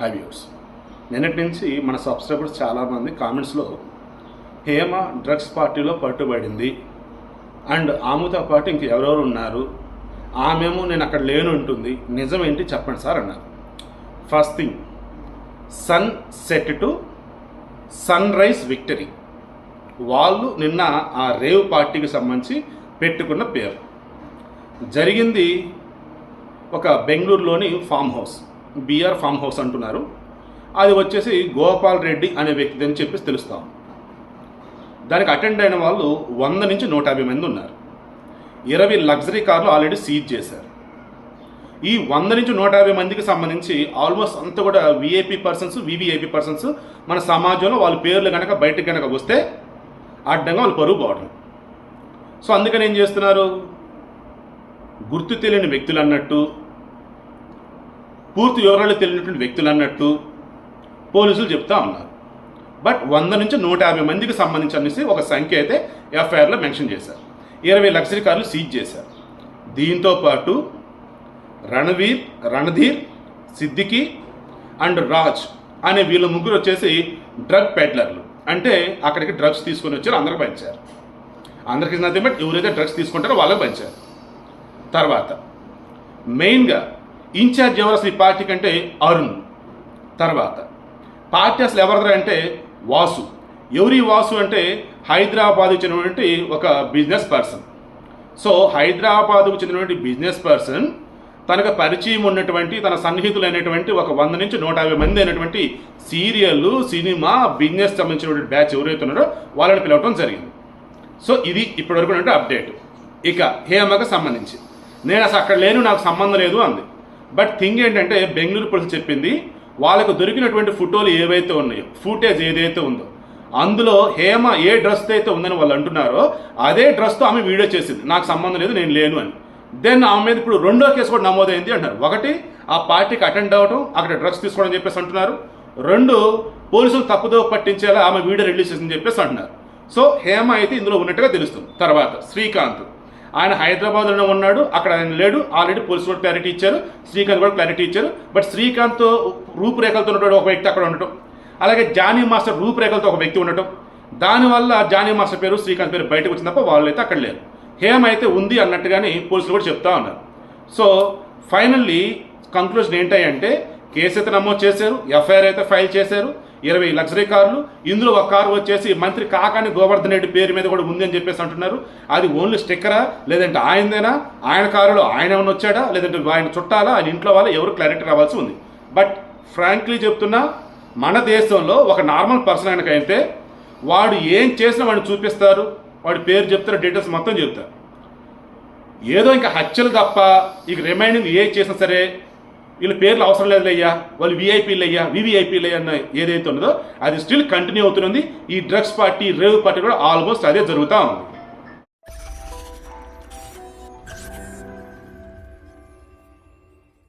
High views నిన్నటి నుంచి మన సబ్స్క్రైబర్స్ చాలామంది కామెంట్స్లో హేమ డ్రగ్స్ పార్టీలో పట్టుబడింది. అండ్ ఆమెతో పాటు ఇంక ఎవరెవరు ఉన్నారు? ఆమెమో నేను అక్కడ లేను ఉంటుంది నిజం ఏంటి చెప్పండి సార్ అన్నారు. First thing sunset to sunrise victory వాళ్ళు నిన్న ఆ రేవ్ పార్టీకి సంబంధించి పెట్టుకున్న పేరు. జరిగింది ఒక బెంగళూరులోని farm house B R farm house అంటున్నారు. అది వచ్చేసి గోపాల్ రెడ్డి అనే వ్యక్తి అని చెప్పేసి తెలుస్తాం. దానికి అటెండ్ అయిన వాళ్ళు వంద నుంచి నూట యాభై మంది ఉన్నారు. ఇరవై లగ్జరీ కార్లు ఆల్రెడీ సీజ్ చేశారు. ఈ వంద నుంచి నూట యాభై మందికి సంబంధించి ఆల్మోస్ట్ అంతా కూడా విఐపి పర్సన్స్ వివిఐపి పర్సన్స్ మన సమాజంలో వాళ్ళ పేర్లు కనుక బయటకు కనుక వస్తే అడ్డంగా వాళ్ళు పరుగు పోవడం సో అందుకని ఏం చేస్తున్నారు? గుర్తు తెలియని వ్యక్తులు అన్నట్టు పూర్తి వివరాలు తెలియనటువంటి వ్యక్తులు అన్నట్టు పోలీసులు చెప్తా ఉన్నారు. బట్ వంద నుంచి నూట యాభై మందికి సంబంధించి అనేసి ఒక సంఖ్య అయితే ఎఫ్ఐఆర్లో మెన్షన్ చేశారు. ఇరవై లక్షల కార్లు సీజ్ చేశారు. దీంతో పాటు రణవీర్ రణధీర్ సిద్దికి అండ్ రాజ్ అనే వీళ్ళ ముగ్గురు వచ్చేసి డ్రగ్ పెడ్లర్లు. అంటే అక్కడికి డ్రగ్స్ తీసుకొని వచ్చారు అందరికి పంచారు. అందరికి నథింగ్ బట్ ఎవరైతే డ్రగ్స్ తీసుకుంటారో వాళ్ళకి పంచారు. తర్వాత మెయిన్గా ఇన్ఛార్జ్ ఎవరు అసలు ఈ పార్టీ కంటే అరుణ్? తర్వాత పార్టీ అసలు ఎవరిదరా అంటే వాసు. ఎవరి వాసు అంటే హైదరాబాద్కు చెందినటువంటి ఒక బిజినెస్ పర్సన్. సో హైదరాబాద్కు చెందినటువంటి బిజినెస్ పర్సన్ తనకు పరిచయం ఉన్నటువంటి తన సన్నిహితులైనటువంటి ఒక వంద నుంచి నూట యాభై మంది అయినటువంటి సీరియల్ సినిమా బిజినెస్ సంబంధించినటువంటి బ్యాచ్ ఎవరైతే ఉన్నారో వాళ్ళని పిలవటం జరిగింది. సో ఇది ఇప్పటివరకు అప్డేట్. ఇక హేమకు సంబంధించి నేను అసలు అక్కడ లేను నాకు సంబంధం లేదు అంది. బట్ థింగ్ ఏంటంటే బెంగళూరు పోలీసు చెప్పింది వాళ్ళకు దొరికినటువంటి ఫోటోలు ఏవైతే ఉన్నాయో ఫుటేజ్ ఏదైతే ఉందో అందులో హేమ ఏ డ్రెస్ అయితే ఉందని వాళ్ళు అంటున్నారో అదే డ్రెస్తో ఆమె వీడియో చేసింది. నాకు సంబంధం లేదు నేను లేను అని. దెన్ ఆమె మీద ఇప్పుడు రెండో కేసు కూడా నమోదైంది అంటారు ఒకటి ఆ పార్టీకి అటెండ్ అవ్వడం అక్కడ డ్రగ్స్ తీసుకోవడం చెప్పేసి అంటున్నారు. రెండు పోలీసులు తప్పుదో పట్టించేలా ఆమె వీడియో రిలీజ్ చేసిందని చెప్పేసి అంటున్నారు. సో హేమ అయితే ఇందులో ఉన్నట్టుగా తెలుస్తుంది. తర్వాత శ్రీకాంత్. ఆయన హైదరాబాద్లోనే ఉన్నాడు అక్కడ ఆయన లేడు ఆల్రెడీ పోలీసు కూడా క్లారిటీ ఇచ్చారు శ్రీకాంత్ కూడా క్లారిటీ ఇచ్చారు బట్ శ్రీకాంత్ రూపురేఖలతో ఉన్నటువంటి ఒక వ్యక్తి అక్కడ ఉండటం అలాగే జానీ మాస్టర్ రూపురేఖలతో ఒక వ్యక్తి ఉండటం దానివల్ల జానీ మాస్టర్ పేరు శ్రీకాంత్ పేరు బయటకు వచ్చిన తప్ప వాళ్ళు అయితే అక్కడ లేరు. హేమ అయితే ఉంది అన్నట్టుగానే పోలీసులు కూడా చెప్తా ఉన్నారు. సో ఫైనల్లీ కంక్లూజన్ ఏంటంటే కేసు అయితే నమోదు చేశారు ఎఫ్ఐఆర్ అయితే ఫైల్ చేశారు ఇరవై లగ్జరీ కార్లు. ఇందులో ఒక కారు వచ్చేసి మంత్రి కాకాని గోవర్ధన్ రెడ్డి పేరు మీద కూడా ఉంది అని చెప్పేసి అంటున్నారు. అది ఓన్లీ స్టిక్కరా? లేదంటే ఆయనదేనా? ఆయన కారులో ఆయన ఏమైనా వచ్చాడా? లేదంటే ఆయన చుట్టాలా? ఆయన ఇంట్లో వాళ్ళ ఎవరు క్లారిటీ రావాల్సి ఉంది. బట్ ఫ్రాంక్లీ చెప్తున్నా మన దేశంలో ఒక నార్మల్ పర్సన్ ఆయనకైతే వాడు ఏం చేసినా వాడిని చూపిస్తారు. వాడి పేరు చెప్తారు డీటెయిల్స్ మొత్తం చెప్తారు. ఏదో ఇంకా హత్యలు తప్ప ఇక రిమైనింగ్ ఏ చేసినా సరే వీళ్ళ పేర్లు అవసరం లేదులయ్యా. వాళ్ళు విఐపీలు అయ్యా వివిఐపీలు అయ్యా అన్న ఏదైతే ఉన్నదో అది స్టిల్ కంటిన్యూ అవుతున్నది ఈ డ్రగ్స్ పార్టీ రేవ్ పార్టీ కూడా ఆల్మోస్ట్ అదే జరుగుతూ ఉంది.